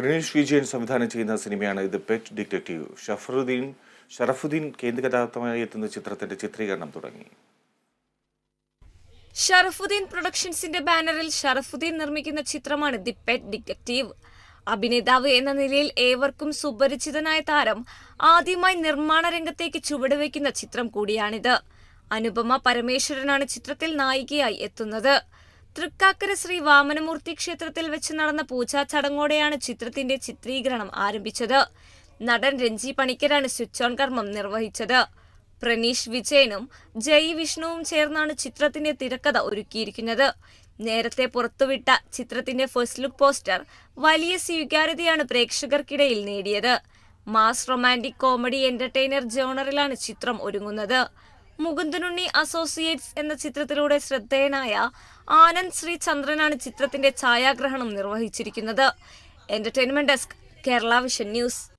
പ്രണീഷ് വിജയൻ സംവിധാനം ചെയ്യുന്ന സിനിമയാണ് ഇത് പെറ്റ് ഡിറ്റക്റ്റീവ് ഷഫറുദ്ദീൻ ഷറഫുദ്ദീൻ കേന്ദ്ര കഥാപാത്രമായി എത്തുന്ന ചിത്രത്തിന്റെ ചിത്രീകരണം തുടങ്ങി. ഷറഫുദ്ദീൻ പ്രൊഡക്ഷൻസിന്റെ ബാനറിൽ ഷറഫുദ്ദീൻ നിർമ്മിക്കുന്ന ചിത്രമാണ് ദി പെറ്റ് ഡിറ്റക്റ്റീവ് അഭിനേതാവ് എന്ന നിലയിൽ ഏവർക്കും സുപരിചിതനായ താരം ആദ്യമായി നിർമ്മാണ രംഗത്തേക്ക് ചുവടുവെക്കുന്ന ചിത്രം കൂടിയാണിത്. അനുപമ പരമേശ്വരനാണ് ചിത്രത്തിൽ നായികയായി എത്തുന്നത്. തൃക്കാക്കര ശ്രീ വാമനമൂർത്തി ക്ഷേത്രത്തിൽ വെച്ച് നടന്ന പൂജാ ചടങ്ങോടെയാണ് ചിത്രത്തിന്റെ ചിത്രീകരണം ആരംഭിച്ചത്. നടൻ രഞ്ജി പണിക്കരാണ് സ്വിച്ച് ഓൺ കർമ്മം നിർവഹിച്ചത്. പ്രനീഷ് വിജയനും ജയ് വിഷ്ണുവും ചേർന്നാണ് ചിത്രത്തിന്റെ തിരക്കഥ ഒരുക്കിയിരിക്കുന്നത്. നേരത്തെ പുറത്തുവിട്ട ചിത്രത്തിന്റെ ഫസ്റ്റ് ലുക്ക് പോസ്റ്റർ വലിയ സ്വീകാര്യതയാണ് പ്രേക്ഷകർക്കിടയിൽ നേടിയത്. മാസ് റൊമാന്റിക് കോമഡി എന്റർടൈനർ ജോണറിലാണ് ചിത്രം ഒരുങ്ങുന്നത്. മുകുന്ദനുണ്ണി അസോസിയേറ്റ്സ് എന്ന ചിത്രത്തിലൂടെ ശ്രദ്ധേയനായ ആനന്ദ് ശ്രീ ചന്ദ്രനാണ് ചിത്രത്തിന്റെ ഛായാഗ്രഹണം നിർവഹിച്ചിരിക്കുന്നത്. Entertainment desk Kerala vision news